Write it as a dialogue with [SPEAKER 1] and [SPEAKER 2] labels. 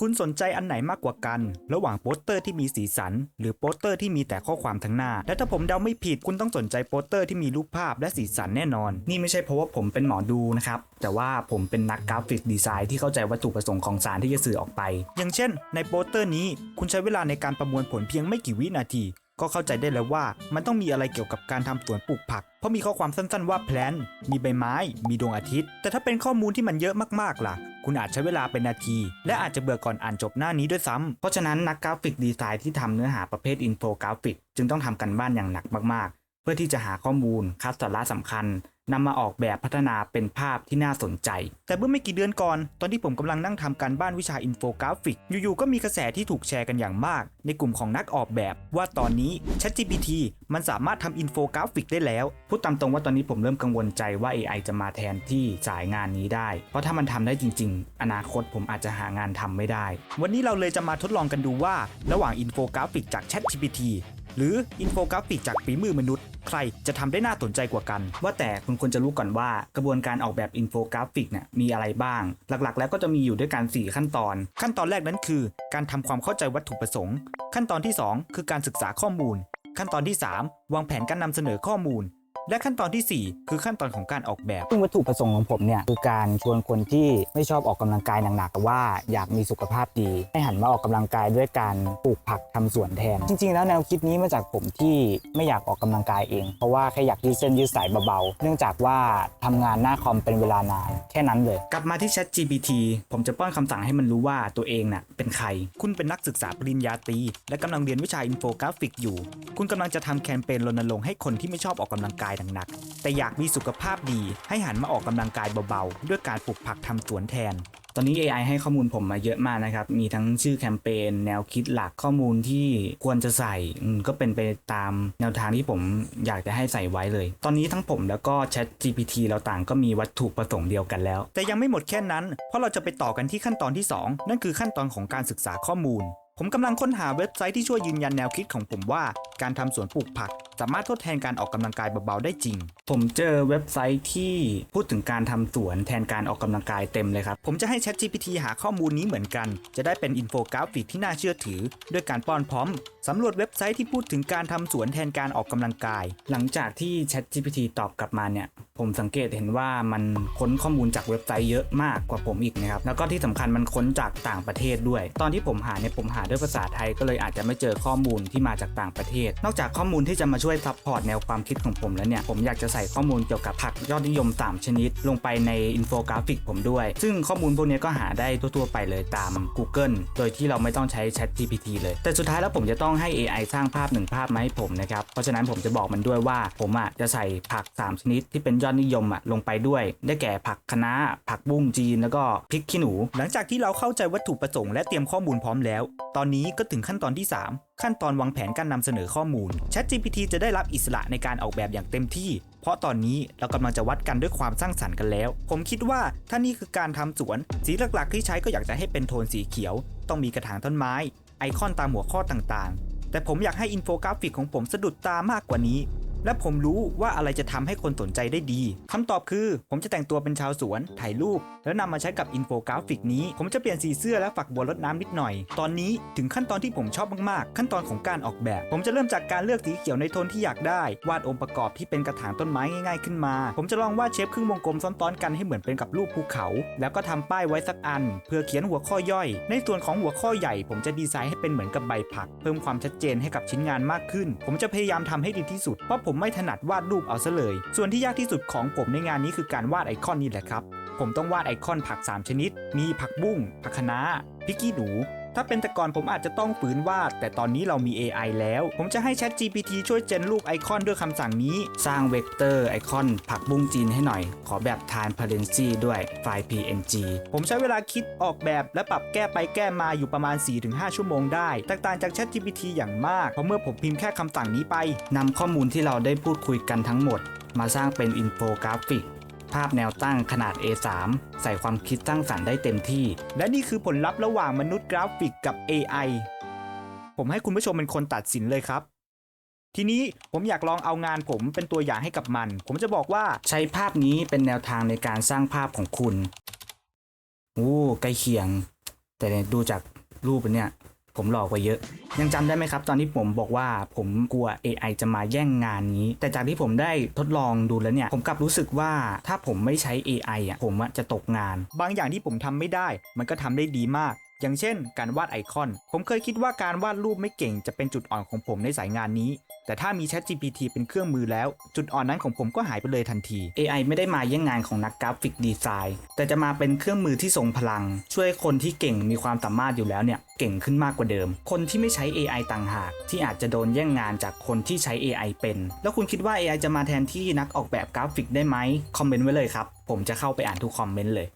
[SPEAKER 1] คุณสนใจอันไหนมากกว่ากัน ระหว่างโปสเตอร์ที่มีสีสัน หรือโปสเตอร์ที่มีแต่ข้อความทั้งหน้า และถ้าผมเดาไม่ผิดคุณต้องสนใจโปสเตอร์ที่มีรูปภาพและสีสันแน่นอน นี่ไม่ใช่เพราะว่าผมเป็นหมอดูนะครับ แต่ว่าผมเป็นนักกราฟิกดีไซน์ที่เข้าใจวัตถุประสงค์ของสารที่จะสื่อออกไป อย่างเช่น ในโปสเตอร์นี้คุณใช้เวลาในการประมวลผลเพียงไม่กี่วินาที ก็เข้าใจได้แล้วว่ามันต้องมีอะไรเกี่ยวกับการทำสวนปลูกผัก เพราะมีข้อความสั้นๆว่าแพลนมีใบไม้ มีดวงอาทิตย์ แต่ถ้าเป็นข้อมูลที่มันเยอะมากๆล่ะ คุณอาจใช้เวลาเป็นนาที และอาจจะเบื่อก่อนอ่านจบหน้านี้ด้วยซ้ำเพราะฉะนั้นนักกราฟิกดีไซน์ที่ทำเนื้อหาประเภทอินโฟกราฟิก จึงต้องทำกันบ้านอย่างหนักมากๆ เพื่อที่จะหาข้อมูลคัดสาระสำคัญ นำมาออกแบบพัฒนาเป็นภาพที่น่าสนใจ แต่เมื่อไม่กี่เดือนก่อน ตอนที่ผมกำลังนั่งทำการบ้านวิชาอินโฟกราฟิก อยู่ๆ ก็มีกระแสที่ถูกแชร์กันอย่างมาก ในกลุ่มของนักออกแบบ ว่าตอนนี้ ChatGPT มันสามารถทำอินโฟกราฟิกได้แล้ว พูดตามตรงว่าตอนนี้ผมเริ่มกังวลใจว่า AI จะมาแทนที่สายงานนี้ได้ เพราะถ้ามันทำได้จริง ๆ อนาคตผมอาจจะหางานทำไม่ได้ วันนี้เราเลยจะมาทดลองกันดูว่า ระหว่างอินโฟกราฟิกจาก ChatGPT หรืออินโฟกราฟิกจากฝีมือมนุษย์ ใครจะทำได้น่าสนใจกว่ากัน ว่าแต่คุณควรจะรู้ก่อนว่ากระบวนการออกแบบอินโฟกราฟิกเนี่ยมีอะไรบ้าง หลักๆ แล้วก็จะมีอยู่ด้วยกัน 4 ขั้นตอน ขั้นตอนแรกนั้นคือ การทำความเข้าใจวัตถุประสงค์ ขั้นตอนที่ 2 คือการศึกษาข้อมูล ขั้นตอนที่ 3 วางแผนการนำเสนอข้อมูล และขั้นตอนทีสี่ 4 คือขั้นตอนของการออกแบบ
[SPEAKER 2] ซึ่งวัตถุประสงค์ของผมเนี่ยคือการชวนคนที่ไม่ชอบออกกำลังกายหนักๆแต่ว่าอยากมีสุขภาพดี ให้หันมาออกกำลังกายด้วยการปลูกผักทำสวนแทน จริงๆ แล้วแนวคิดนี้มาจากผมที่ไม่อยากออกกำลังกายเอง เพราะว่าแค่อยากยืดเส้นยืดสายเบาๆ เนื่องจากว่าทำงานหน้าคอมเป็นเวลานานแค่นั้นเลย
[SPEAKER 1] กลับมาที่ Chat GPT ผมจะป้อนคำสั่งให้มันรู้ว่าตัวเองน่ะเป็นใคร คุณเป็นนักศึกษาปริญญาตรีและกำลังเรียนวิชาอินโฟกราฟิกอยู่ คุณกำลังจะทำแคมเปญรณรงค์ให้คนที่ไม่ชอบออกกำลังกายหนักๆแต่อยากมีสุขภาพดีให้หันมาออกกำลังกายเบาๆ ด้วยการปลูกผักทำสวนแทน ตอนนี้ AI ให้ข้อมูลผมมาเยอะมากนะครับ มีทั้งชื่อแคมเปญแนวคิดหลักข้อมูลที่ควรจะใส่อืมก็เป็นไปตามแนวทางที่ผมอยากจะให้ใส่ไว้เลย ตอนนี้ทั้งผมแล้วก็ Chat GPT เราต่างก็มีวัตถุประสงค์เดียวกันแล้ว แต่ยังไม่หมดแค่นั้น เพราะเราจะไปต่อกันที่ขั้นตอนที่ 2 นั่นคือขั้นตอนของการศึกษาข้อมูล ผมกำลังค้นหาเว็บไซต์ที่ช่วยยืนยันแนวคิดของผมว่า การทำสวนปลูกผักสามารถทดแทนการออกกำลังกายเบาๆได้จริง ผมเจอเว็บไซต์ที่พูดถึงการทำสวนแทนการออกกำลังกายเต็มเลยครับ ผมจะให้ ChatGPT หาข้อมูลนี้เหมือนกัน จะได้เป็นอินโฟกราฟิกที่น่าเชื่อถือ ด้วยการป้อนพร้อมสำรวจเว็บไซต์ที่พูดถึงการทำสวนแทนการออกกำลังกาย หลังจากที่ ChatGPT ตอบกลับมาเนี่ย ผมสังเกตเห็นว่ามันค้นข้อมูลจากเว็บไซต์เยอะมากกว่าผมอีกนะครับ แล้วก็ที่สำคัญมันค้นจากต่างประเทศด้วย ตอนที่ผมหาเนี่ยผมหาด้วยภาษาไทยก็เลยอาจจะไม่เจอข้อมูลที่มาจากต่างประเทศ นอกจากข้อมูลที่จะมาช่วยซัพพอร์ตแนวความคิดของผมแล้วเนี่ย ผมอยากจะใส่ข้อมูลเกี่ยวกับผักยอดนิยม 3 ชนิด ลงไปในอินโฟกราฟิกผมด้วย ซึ่งข้อมูลพวกนี้ก็หาได้ทั่วๆไปเลยตาม Google โดยที่เราไม่ต้องใช้ Chat GPT เลย แต่สุดท้ายแล้วผมจะต้องให้ AI สร้างภาพหนึ่งภาพมาให้ผมนะครับ เพราะฉะนั้นผมจะบอกมันด้วยว่าผมอะจะใส่ผัก 3 ชนิดที่เป็นยอดนิยมอะลงไปด้วย ได้แก่ผักคะน้า ผักบุ้งจีน แล้วก็พริกขี้หนู หลังจากที่เราเข้าใจวัตถุประสงค์และเตรียมข้อมูลพร้อมแล้ว ตอนนี้ก็ถึงขั้นตอนที่ 3 ขั้นตอนวางแผนการนำเสนอข้อมูล ChatGPT จะได้รับอิสระในการออกแบบอย่างเต็มที่ เพราะตอนนี้เรากำลังจะวัดกันด้วยความสร้างสรรค์กันแล้ว ผมคิดว่าถ้านี่คือการทำสวน สีหลักๆ ที่ใช้ก็อยากจะให้เป็นโทนสีเขียว ต้องมีกระถางต้นไม้ ไอคอนตามหัวข้อต่างๆ แต่ผมอยากให้อินโฟกราฟิกของผมสะดุดตามากกว่านี้ และผมรู้ว่าอะไรจะทำให้คนสนใจได้ดีคำตอบคือผมจะแต่งตัวเป็นชาวสวน ถ่ายรูป แล้วนำมาใช้กับอินโฟกราฟิกนี้ ผมจะเปลี่ยนสีเสื้อและฝักบัวรดน้ำนิดหน่อย ตอนนี้ถึงขั้นตอนที่ผมชอบมากๆ ขั้นตอนของการออกแบบ ผมจะเริ่มจากการเลือกสีเขียวในโทนที่อยากได้ วาดองค์ประกอบที่เป็นกระถางต้นไม้ง่ายๆขึ้นมา ผมจะลองวาดเชฟครึ่งวงกลมซ้อนๆกันให้เหมือนเป็นกับรูปภูเขา แล้วก็ทำป้ายไว้สักอัน เพื่อเขียนหัวข้อย่อย ในส่วนของหัวข้อใหญ่ ผมจะดีไซน์ให้เป็นเหมือนกับใบผัก เพิ่มความชัดเจนให้กับชิ้นงานมากขึ้น ผมจะพยายามทำให้ดีที่สุดเพราะผมผมไม่ถนัดวาดรูปเอาซะเลย ส่วนที่ยากที่สุดของผมในงานนี้คือการวาดไอคอนนี่แหละครับ ผมต้องวาดไอคอนผัก 3 ชนิด มีผักบุ้งผักคะน้าพริกขี้หนู ถ้าเป็นแต่ก่อนผมอาจจะต้องฝืนวาด แต่ตอนนี้เรามี AI แล้ว ผมจะให้ Chat GPT ช่วยเจนรูปไอคอนด้วยคำสั่งนี้ สร้างเวกเตอร์ไอคอนผักบุ้งจีนให้หน่อย ขอแบบ transparency ด้วยไฟล์ PNG ผมใช้เวลาคิดออกแบบและปรับแก้ไปแก้มาอยู่ประมาณ 4-5 ชั่วโมงได้แตกต่างจาก Chat GPT อย่างมาก เพราะเมื่อผมพิมพ์แค่คำสั่งนี้ไปนำข้อมูลที่เราได้พูดคุยกันทั้งหมด มาสร้างเป็นอินโฟกราฟิก ภาพแนวตั้งขนาด A3 ใส่ความคิดสร้างสรรค์ได้เต็มที่ และนี่คือผลลัพธ์ระหว่างมนุษย์กราฟิกกับ AI ผมให้คุณผู้ชมเป็นคนตัดสินเลยครับ ทีนี้ผมอยากลองเอางานผมเป็นตัวอย่างให้กับมัน ผมจะบอกว่าใช้ภาพนี้เป็นแนวทางในการสร้างภาพของคุณโอ้ใกล้เคียง
[SPEAKER 2] แต่ดูจากรูปเนี่ย ผมหลอกไว่าเยอะ ยังจำได้ไหมครับ ตอนที่ผมบอกว่าผมกลัว AI จะมาแย่งงานนี้ แต่จากที่ผมได้ทดลองดูแล้วเนี่ย ผมกลับรู้สึกว่าถ้าผมไม่ใช้ AI อะผมจะตกงาน บางอย่างที่ผมทำไม่ได้ มันก็ทำได้ดีมาก อย่างเช่น การวาดไอคอน ผมเคยคิดว่าการวาดรูปไม่เก่งจะเป็นจุดอ่อนของผมในสายงานนี้ แต่ถ้ามี ChatGPT เป็นเครื่องมือแล้ว จุดอ่อนนั้นของผมก็หายไปเลยทันที AI ไม่ได้มาแย่งงานของนักกราฟิกดีไซน์ แต่จะมาเป็นเครื่องมือที่ทรงพลัง ช่วยคนที่เก่งมีความสามารถอยู่แล้วเนี่ย เก่งขึ้นมากกว่าเดิม คนที่ไม่ใช้ AI ต่างหาก ที่อาจจะโดนแย่งงานจากคนที่ใช้ AI เป็น แล้วคุณคิดว่า AI จะมาแทนที่นักออกแบบกราฟิกได้ไหมคอมเมนต์ไว้เลยครับผมจะเข้าไปอ่านทุกคอมเมนต์เลย